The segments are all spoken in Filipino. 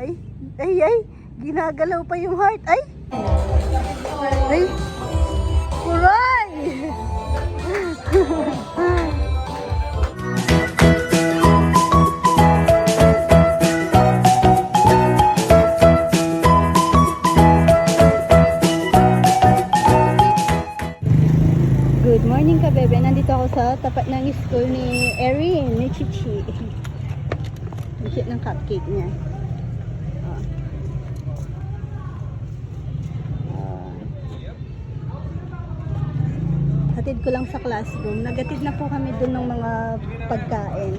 Ay, ay, ay. Ginagalaw pa yung heart. Ay. Ay. Kuray! Good morning ka, bebe. Nandito ako sa tapat ng school ni Erin, ni Chichi. Ang ng cupcake niya. Oh. Oh. Hatid ko lang sa classroom. Nagatid na po kami dun ng mga pagkain.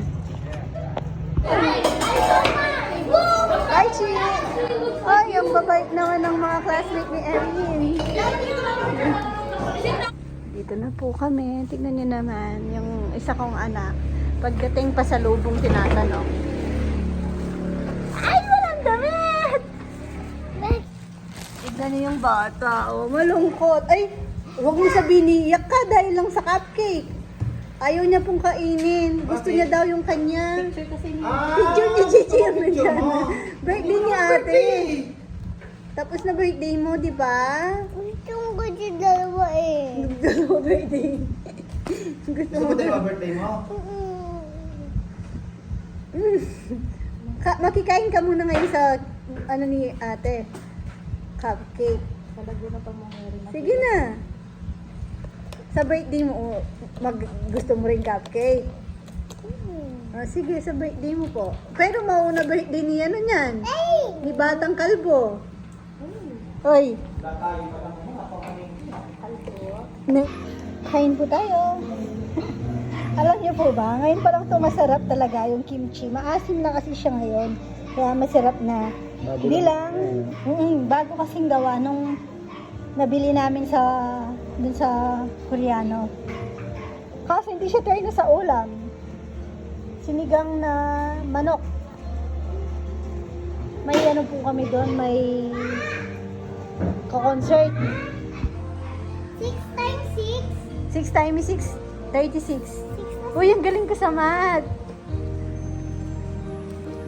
Hi, Chi! Ay, ang babait naman ng mga classmate ni Erin. Dito na po kami. Tignan niyo naman yung isa kong anak. Pagdating pa sa lubong tinatanong. Ay, walang damit! Tignan niyo yung bata. Oh, malungkot. Ay, huwag mo sabihin iyak ka dahil lang sa cupcake. Ayaw niya pong kainin. Gusto niya daw yung kanya. Picture kasi niya. Picture ni Gigi yung nandiyan. Birthday niya ate. Tapos na birthday mo, di ba? Gusto ko si dalawa eh. Gusto mo birthday. Gusto Gusto mo mo tayo birthday mo? Ka makikain ka muna ngayon sa ano ni ate. Cupcake. Talagyan na pa mo rin. Sige na. Sa birthday mo, oh, mag, gusto mo rin cupcake. Ah, sige, sa birthday mo po. Pero mauna birthday ni ano niyan? Ni Batang Kalbo. Hoy. Ne, kain po tayo. Alam niyo po ba, ngayon pa lang ito masarap talaga yung kimchi. Maasim na kasi siya ngayon. Kaya masarap na. Hindi lang, mm, bago kasing gawa nung nabili namin sa dun sa Koreano. Kasi hindi siya na sa ulam. Sinigang na manok. May ano po kami doon, may ka-concert. 6 times 6? 6 times 6, 36. Uy, ang galing ko sa math.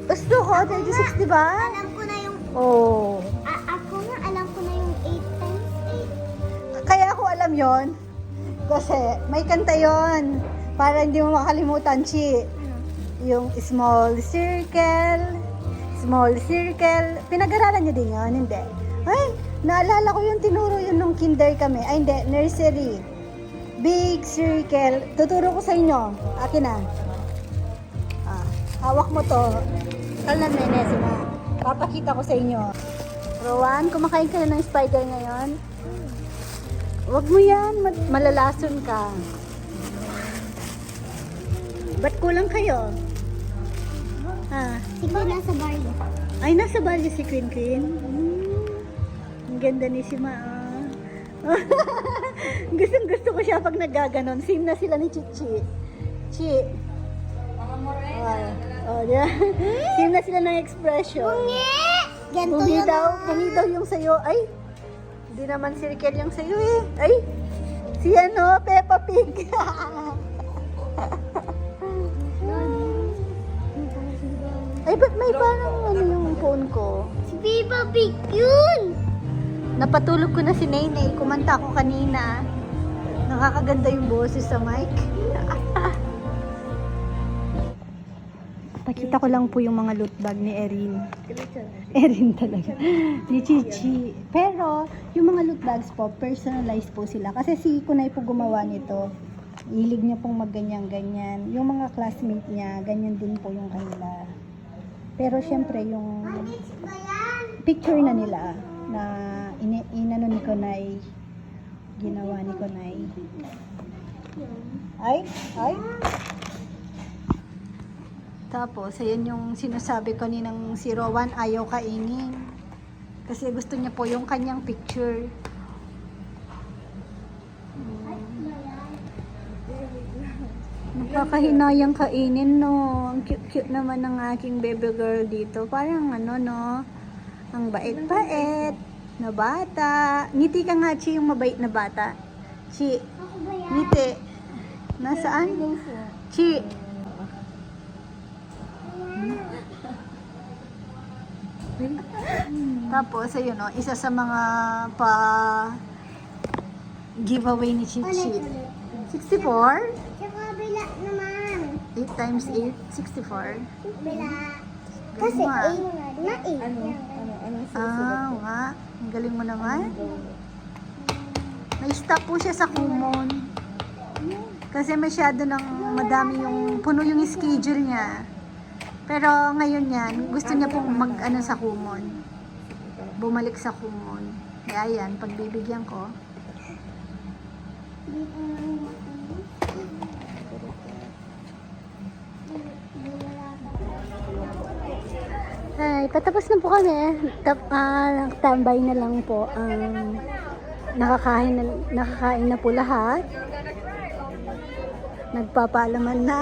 Gusto ko, 36, di ba? Alam ko na yung... Oh. Alam yon Kasi may kanta yon Para hindi mo makalimutan, Chi. 8. Yung small circle, small circle. Pinag-aralan niyo din yun, hindi? Ay, naalala ko yung tinuro yun nung kinder kami. Ay, hindi, nursery. Big circle. Tuturo ko sa inyo. Akin na. Ah, hawak mo to. Kalnan na Inesima. Papakita ko sa inyo. Rowan, kumakain ka na ng spider ngayon? Huwag mo yan. ma- malalason ka. Ba't kulang kayo? Ah, Sige, nasa bar yun. ay, nasa Balyo si Queen Queen. Hmm, ang ganda ni si Ma. ah. Gustong gusto ko siya pag nagaganon. Same na sila ni Chichi. Chi. Oh, oh, yeah. Same na sila ng expression. Ganto Bungi yun. daw, bungi daw yung sayo. Ay, hindi naman circle yung sayo eh. Ay, si ano, Peppa Pig. Ay, ba't may parang ano yung phone ko? Si Peppa Pig yun! Napatulog ko na si Naynay. Kumanta ko kanina. Nakakaganda yung boses sa mic. Pakita ko lang po yung mga loot bag ni Erin. Erin talaga. ni Chichi. Pero, yung mga loot bags po, personalized po sila. Kasi si Kunay po gumawa nito. Hilig niya pong magganyan-ganyan. Yung mga classmate niya, ganyan din po yung kanila. Pero syempre, yung picture na nila na ini inano ni Kunay ginawa ni Kunay ay ay tapos ayan yung sinasabi ko ni ng si Rowan ayaw kainin kasi gusto niya po yung kanyang picture Nakakahinayang kainin, no? Ang cute-cute naman ng aking baby girl dito. Parang ano, no? Ang bait-bait na bata. Ngiti ka nga, Chi, yung mabait na bata. Chi, ngiti. Nasaan? Chi. Tapos, ayun o, isa sa mga pa giveaway ni Chichi. Ulit, ulit. 64? Sa kabila naman. 8 times 8, 64. Kabila. Kasi Galing mo, ah. 8 na 8. Ano? Ah, nga. Ang galing mo naman. May-stop po siya sa Kumon. Kasi masyado nang madami yung, puno yung schedule niya. Pero ngayon yan, gusto niya pong mag, ano, sa Kumon. Bumalik sa Kumon. Kaya yan, pagbibigyan ko. Ay, patapos na po kami. Tap, ah, tambay na lang po ang nakakain na, nakakain na po lahat. Nagpapaalaman na.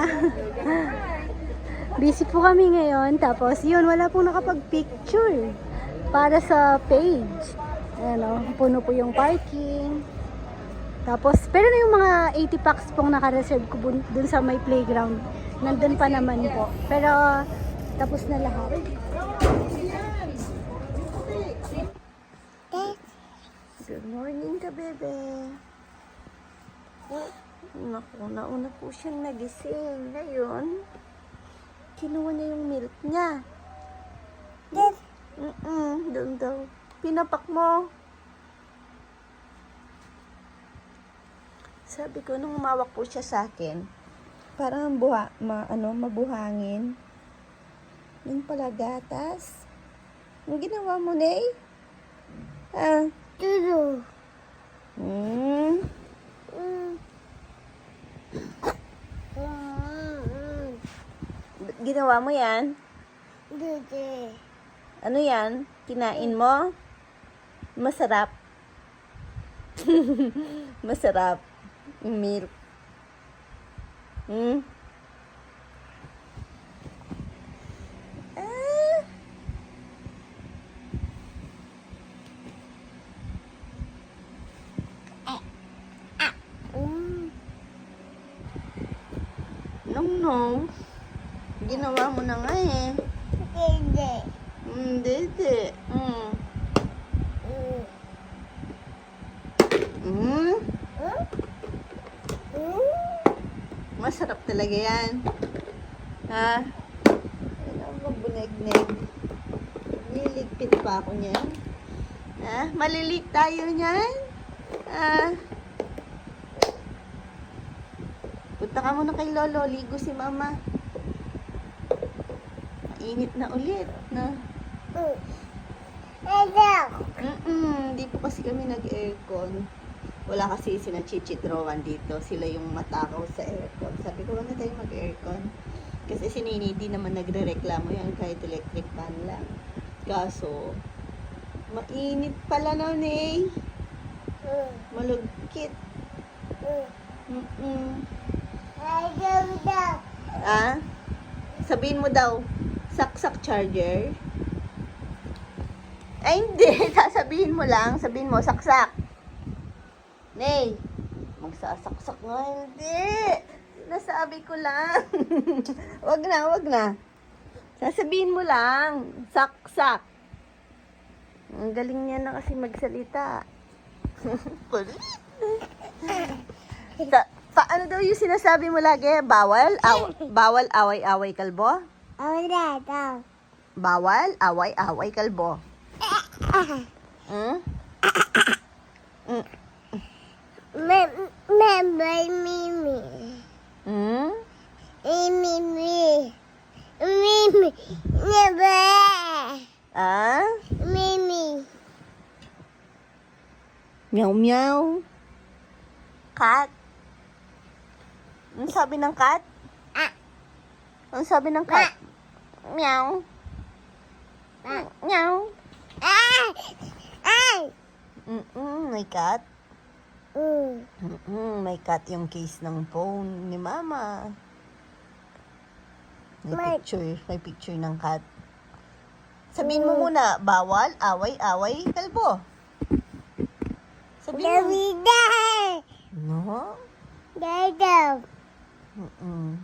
Busy po kami ngayon. Tapos, yun, wala pong nakapag-picture para sa page. Ano, puno po yung parking. Tapos, pero na yung mga 80 packs pong naka-reserve ko dun sa may playground. Nandun pa naman po. Pero, tapos na lahat. Good morning ka, bebe. Oh, naku, nauna po siyang nagising. Ngayon, kinuha niya yung milk niya. Yes. Mm-mm, doon daw. Pinapak mo. Sabi ko, nung umawak po siya sa akin, parang buha, ma, ano, mabuhangin. Yun pala gatas. Ang ginawa mo, Nay? Ah, Tulo. hmm. Mm. Ginawa mo yan? Dede. Ano yan? Kinain mo? Masarap. Masarap. Milk. Hmm? Ah. Mm. Nung nung. Ginawa mo na nga eh. Dede. Hmm, dede. Hmm. Mm. Hmm? Mm. Mm. Masarap talaga yan. Ha? Ano ba buneg-neg? Liligpit pa ako niyan. Ha? Malilig tayo niyan? Ha? Punta ka muna kay Lolo. Ligo si Mama. Mainit na ulit. Na? Mm. Mm-mm, di po kasi kami nag-aircon. Wala kasi sina Chichitrowan dito. Sila yung matakaw sa aircon. Sabi ko, wag na tayo mag-aircon. Kasi si Nini di naman nagre-reklamo yan kahit electric fan lang. Kaso, mainit pala na, eh. Malugkit. Mm. Mm-mm. Ah? Sabihin mo daw, saksak charger. Ay, hindi. Sasabihin mo lang. Sabihin mo, saksak. Nay, magsasaksak nga. Hindi. Sinasabi ko lang. wag na, wag na. Sasabihin mo lang, saksak. Ang galing niya na kasi magsalita. Sa, paano daw yung sinasabi mo lagi? Bawal? Aw- bawal away-away kalbo? Daw. Bawal away-away kalbo. Hmm? Mm? Me- Member Mimi. Hmm? Mimi. Mimi. Member. Ah? Mimi. Meow meow. Cat. Ano sabi ng cat? Ah. Ano sabi ng cat? Meow. Ah. Meow. Ay! Mm-mm, may cat. Mm. Mm-mm, may yung case ng phone ni mama. May May- picture, may picture ng cat. Sabihin mo muna, bawal, away, away, kalbo. Sabihin mo. Davida! No? Dada! Mm-mm.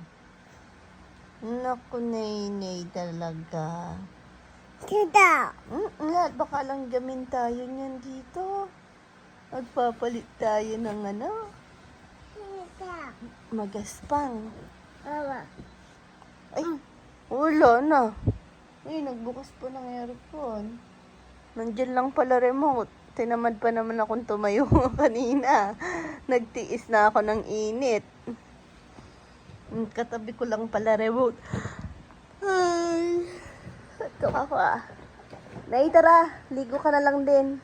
Naku, nay, nay talaga. Kita. Nga, baka lang gamin tayo niyan dito. Magpapalit tayo ng ano, Kita. magaspang. Mama. Ay, wala na. Ay, nagbukas po ng aircon. Nandiyan lang pala remote. Tinamad pa naman akong tumayo kanina. Nagtiis na ako ng init. Mm, Katabi ko lang pala remote. Ito ako ah. Nay, tara. Ligo ka na lang din.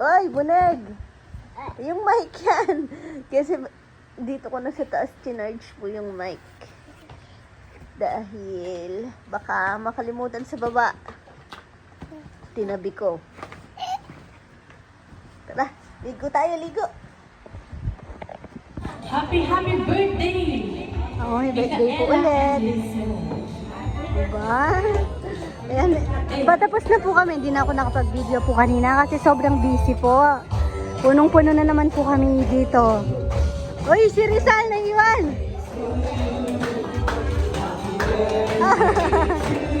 Ay, buneg. Yung mic yan. Kasi dito ko na sa taas chinarge po yung mic. Dahil baka makalimutan sa baba. Tinabi ko. Tara, ligo tayo, ligo. Happy, happy birthday! Oh, may birthday po ulit. Diba? Ayan, patapos na po kami. Hindi na ako nakapag-video po kanina kasi sobrang busy po. Punong-puno na naman po kami dito. Uy, si Rizal na iwan!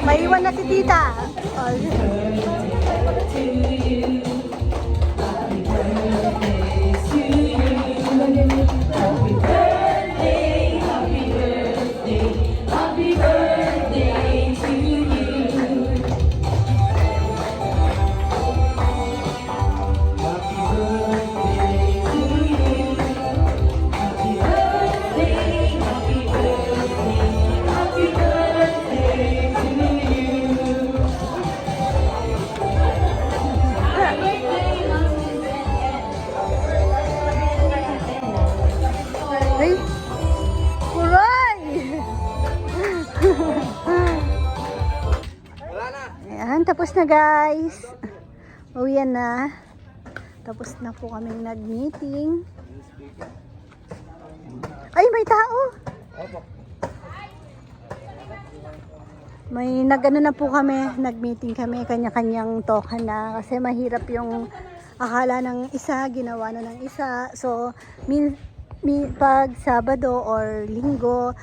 Maiwan na si tita. Oh, tapos na guys. Uwian na. Tapos na po kaming nag-meeting. Ay, may tao! May nagano na po kami, nag-meeting kami, kanya-kanyang toka na kasi mahirap yung akala ng isa, ginawa na ng isa. So, min, mi, pag Sabado or Linggo,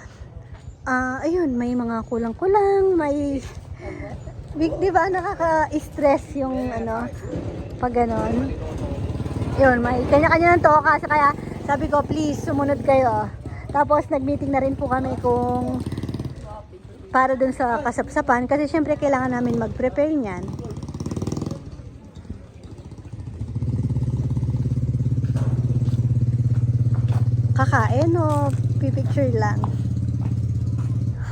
ah ayun, may mga kulang-kulang, may Big, di ba nakaka-stress yung ano, pag ganon. Yun, may kanya-kanya ng toka. So kaya sabi ko, please, sumunod kayo. Tapos nag-meeting na rin po kami kung para dun sa kasapsapan. Kasi syempre kailangan namin mag-prepare niyan. Kakain o pipicture lang?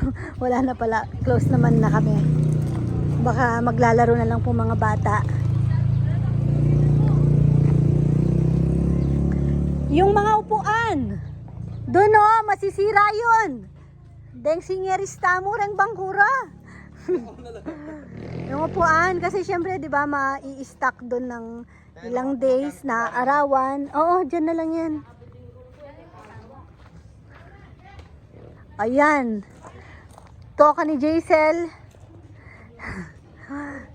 Wala na pala. Close naman na kami. Baka maglalaro na lang po mga bata. Yung mga upuan. Doon o, masisira yun. Deng singerista mo reng bangkura. yung upuan, kasi syempre, di ba, mai-stack doon ng ilang days na arawan. Oo, dyan na lang yan. Ayan. Toka ni Jaisel.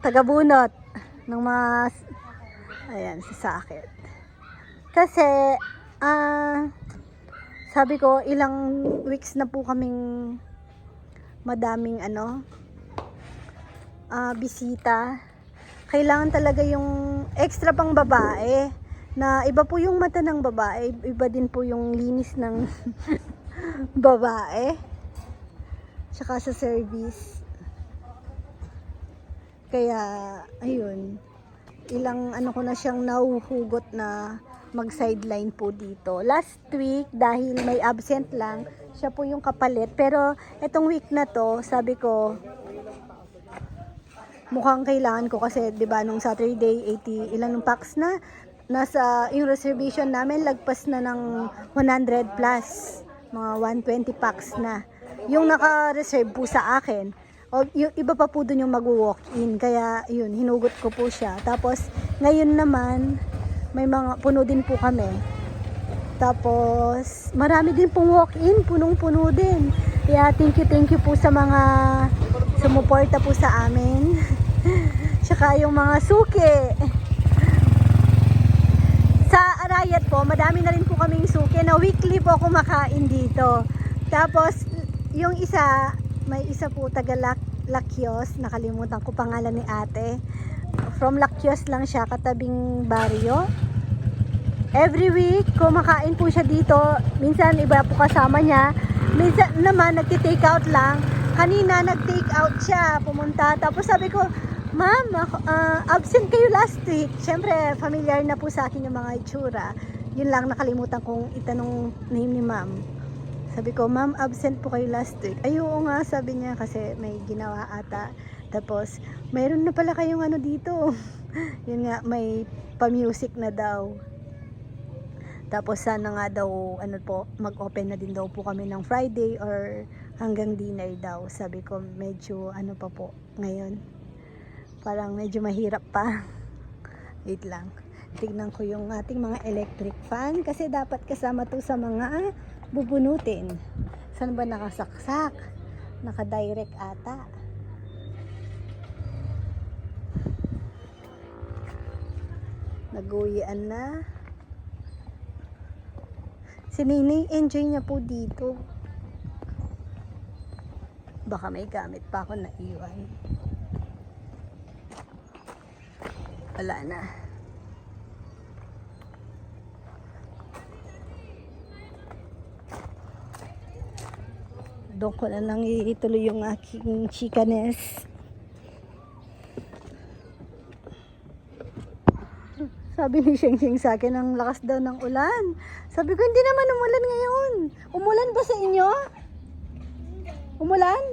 Tagabunot ng mga ayan si sakit. Kasi ah sabi ko ilang weeks na po kaming madaming ano ah bisita. Kailangan talaga yung extra pang babae na iba po yung mata ng babae, iba din po yung linis ng babae. Tsaka sa service. Kaya, ayun, ilang ano ko na siyang nauhugot na mag-sideline po dito. Last week, dahil may absent lang, siya po yung kapalit. Pero, etong week na to, sabi ko, mukhang kailangan ko kasi, di ba, nung Saturday, 80, ilan ng packs na, nasa, yung reservation namin, lagpas na ng 100 plus, mga 120 packs na. Yung naka-reserve po sa akin, o, yung iba pa po dun yung mag-walk-in. Kaya, yun, hinugot ko po siya. Tapos, ngayon naman, may mga, puno din po kami. Tapos, marami din pong walk-in, punong-puno din. Kaya, thank you, thank you po sa mga sumuporta po sa amin. Tsaka yung mga suki. Sa Arayat po, madami na rin po kaming suki na weekly po kumakain dito. Tapos, yung isa, may isa po taga Lakyos, nakalimutan ko pangalan ni ate. From Lakyos lang siya, katabing baryo. Every week, kumakain po siya dito. Minsan, iba po kasama niya. Minsan naman, nagti-take out lang. Kanina, nag-take out siya, pumunta. Tapos sabi ko, Ma'am, ah, absent kayo last week. Siyempre, familiar na po sa akin yung mga itsura. Yun lang, nakalimutan kong itanong name ni ma'am. Sabi ko, ma'am, absent po kayo last week. Ay, oo nga, sabi niya, kasi may ginawa ata. Tapos, mayroon na pala kayong ano dito. Yun nga, may pa-music na daw. Tapos sana nga daw, ano po, mag-open na din daw po kami ng Friday or hanggang dinner daw. Sabi ko, medyo ano pa po ngayon. Parang medyo mahirap pa. Wait lang. Tignan ko yung ating mga electric fan kasi dapat kasama to sa mga bubunutin. Saan ba nakasaksak? Naka-direct ata. Naguwian na. Si Ninay, enjoy niya po dito. Baka may gamit pa ako na iwan. Wala na. Doon ko na lang ituloy yung aking chikanes. Sabi ni Sheng Sheng sa akin, ang lakas daw ng ulan. Sabi ko, hindi naman umulan ngayon. Umulan ba sa inyo? Umulan?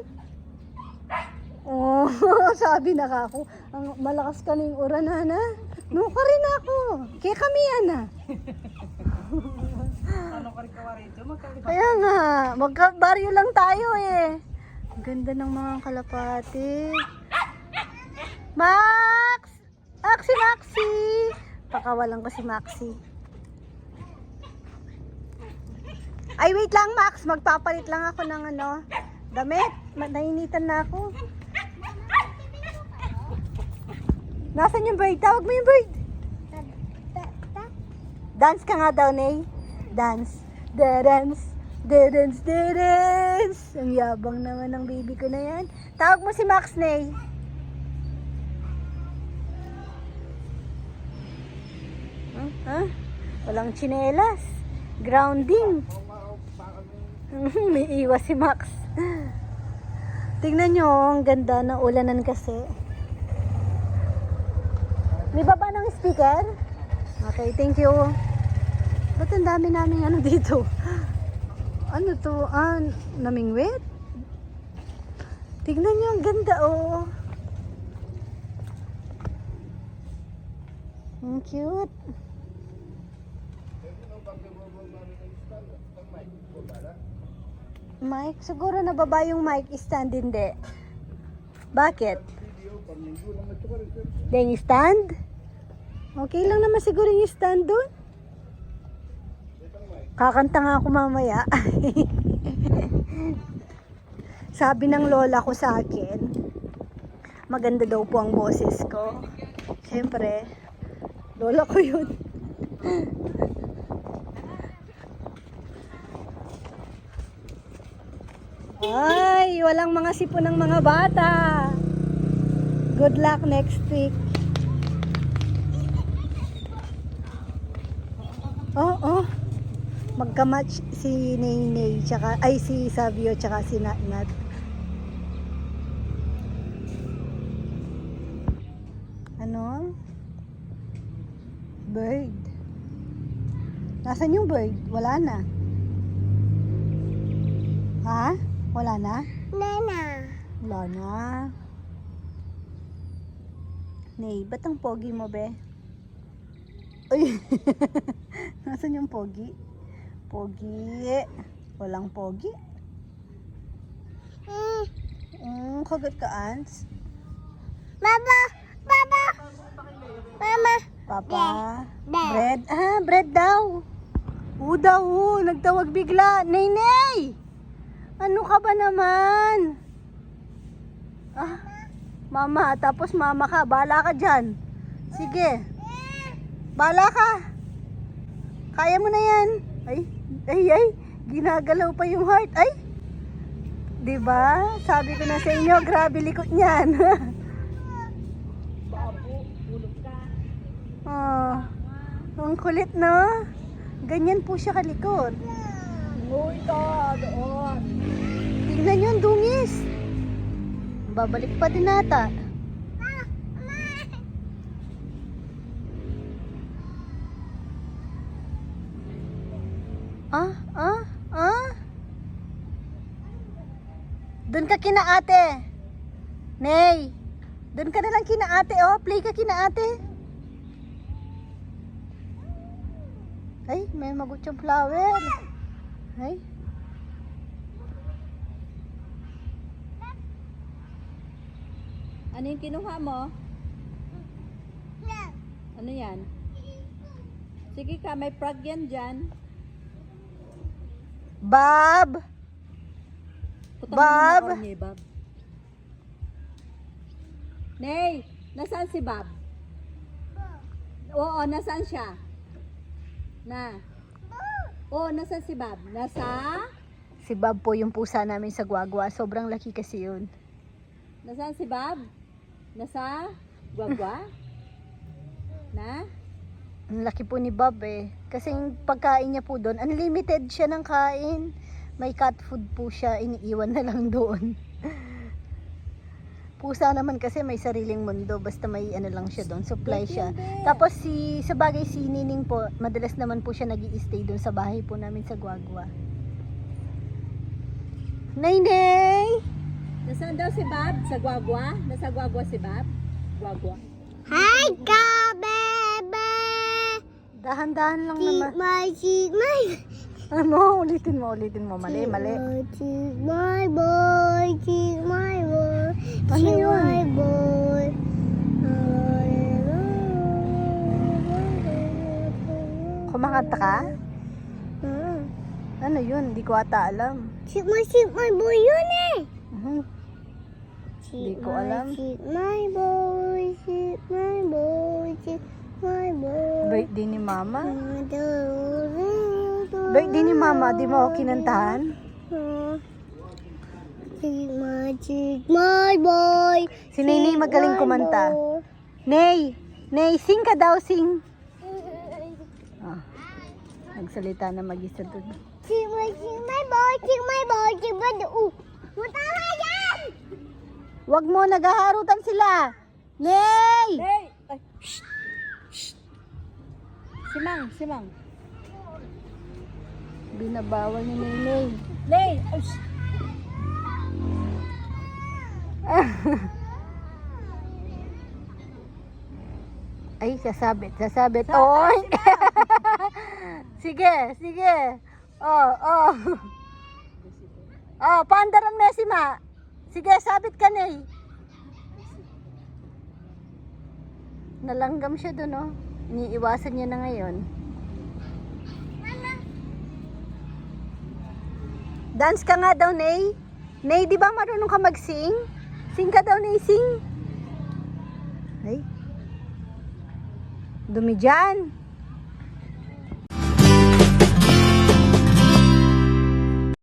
Oh, sabi na ako. Ang malakas ka ng uran, Hana. No, ka rin ako. Kaya kami, Ana. Ano ka rin kawari ito? Magkakita. Kaya nga, magkabaryo lang tayo eh. Ang ganda ng mga kalapati. Max! Maxi, Maxi! Pakawalan ko si Maxi. Ay, wait lang, Max. Magpapalit lang ako ng ano, damit. Nainitan na ako. Nasaan yung bird? Tawag mo yung bird. Dance ka nga daw, Nay. Dance. Da-dance. Da-dance, da-dance. Ang yabang naman ng baby ko na yan. Tawag mo si Max. Huh? Huh? Walang chinelas. Grounding. May iwas si Max. Tingnan nyo, ang ganda ng ulanan kasi. May baba ng speaker? Okay, thank you. Ba't ang dami namin ano dito? Ano to? Ah, namingwit? Tignan nyo, ang ganda oh. Ang cute. Mic? Siguro nababa yung mic stand hindi. Bakit? Yung stand? Okay lang naman siguro yung stand doon. Kakanta nga ako mamaya. Sabi ng lola ko sa akin, maganda daw po ang boses ko. Siyempre, lola ko yun. Ay, walang mga sipon ng mga bata. Good luck next week. Magka-match si Naynay, tsaka, ay si Savio, tsaka si Natnat. Ano? Bird. Nasaan yung bird? Wala na. Ha? Wala na? Nana. Wala na. Nay, ba't ang pogi mo, be? Uy! Nasaan yung pogi? Pogi. Walang pogi. Mm. Mm, kagat ka, ants. Baba. Baba. Mama. Papa. Bread. Bread. Ah, bread daw. Oo daw, oo. Nagtawag bigla. Nay, nay! Ano ka ba naman? Ah, mama. Tapos mama ka. Bala ka dyan. Sige. Bala ka. Kaya mo na yan. Ay, ay, ay. Ginagalaw pa yung heart. Ay. 'Di ba? Sabi ko na sa inyo, grabe likot niyan. oh, ang kulit no? Ganyan po siya kalikot. Uy, doon. Tingnan yun, dungis. Babalik pa din ata. Ah, ah, ah. Doon ka kina ate. Nay. Doon ka na lang kina ate, oh. Play ka kina ate. Ay, may magot yung flower. Ay. Ano yung kinuha mo? Ano yan? Sige ka, may frog yan dyan. Bob! Bob? niya, Bob. Nay, nasaan si Bob? Oo, nasaan siya? Na. Oo, nasaan si Bob? Nasa? Si Bob po yung pusa namin sa Guagua. Sobrang laki kasi yun. Nasaan si Bob? Nasa? Guagwa? Na? Ang laki po ni Bob eh. Kasi yung pagkain niya po doon, unlimited siya ng kain. May cat food po siya, iniiwan na lang doon. Pusa naman kasi may sariling mundo, basta may ano lang siya doon, supply siya. Tapos si, sa bagay si Nining po, madalas naman po siya nag stay doon sa bahay po namin sa Guagua. Nainay! Nasaan daw si Bob? Sa Guagwa? Nasa Guagwa si Bob? Guagwa. Hi, ka, bebe. Dahan-dahan lang naman. my, cheat my. Ano? Ulitin mo, ulitin mo. Mali, mali. Cheat my boy, cheat my boy, Ano yun? my boy. Kumakanta ka? Ah, Ano yun? Di ko ata alam. Cheat my, cheat my boy yun eh. Mhm. Cheat ko alam. Cheat my boy, cheat my boy, cheat my boy. Birthday ni Mama. Birthday Birthday ni Mama, di mo ako kinantahan? Cheat my, boy. Si Nene magaling kumanta. Nay! Nay, sing ka daw, sing. Ah, nagsalita na mag-isa doon. My, cheat my boy, cheat my boy, cheat my boy. Uh, Matawa yan! Wag mo, naghaharutan sila. Nay! Hey! Ay! Shh! Shh! Si Mang, si Mang. Binabawal ni Nene. Lay! Ay, shh! Ay, sasabit, sasabit. Oy! sige, sige. Oh, oh. Oh, paandaran mo si Ma. Sige, sabit ka na Nalanggam siya doon, oh. Iniiwasan niya na ngayon. Dance ka nga daw, Nay. Nay, di ba marunong ka mag-sing? Sing ka daw, Nay, sing. Ay. Dumi dyan.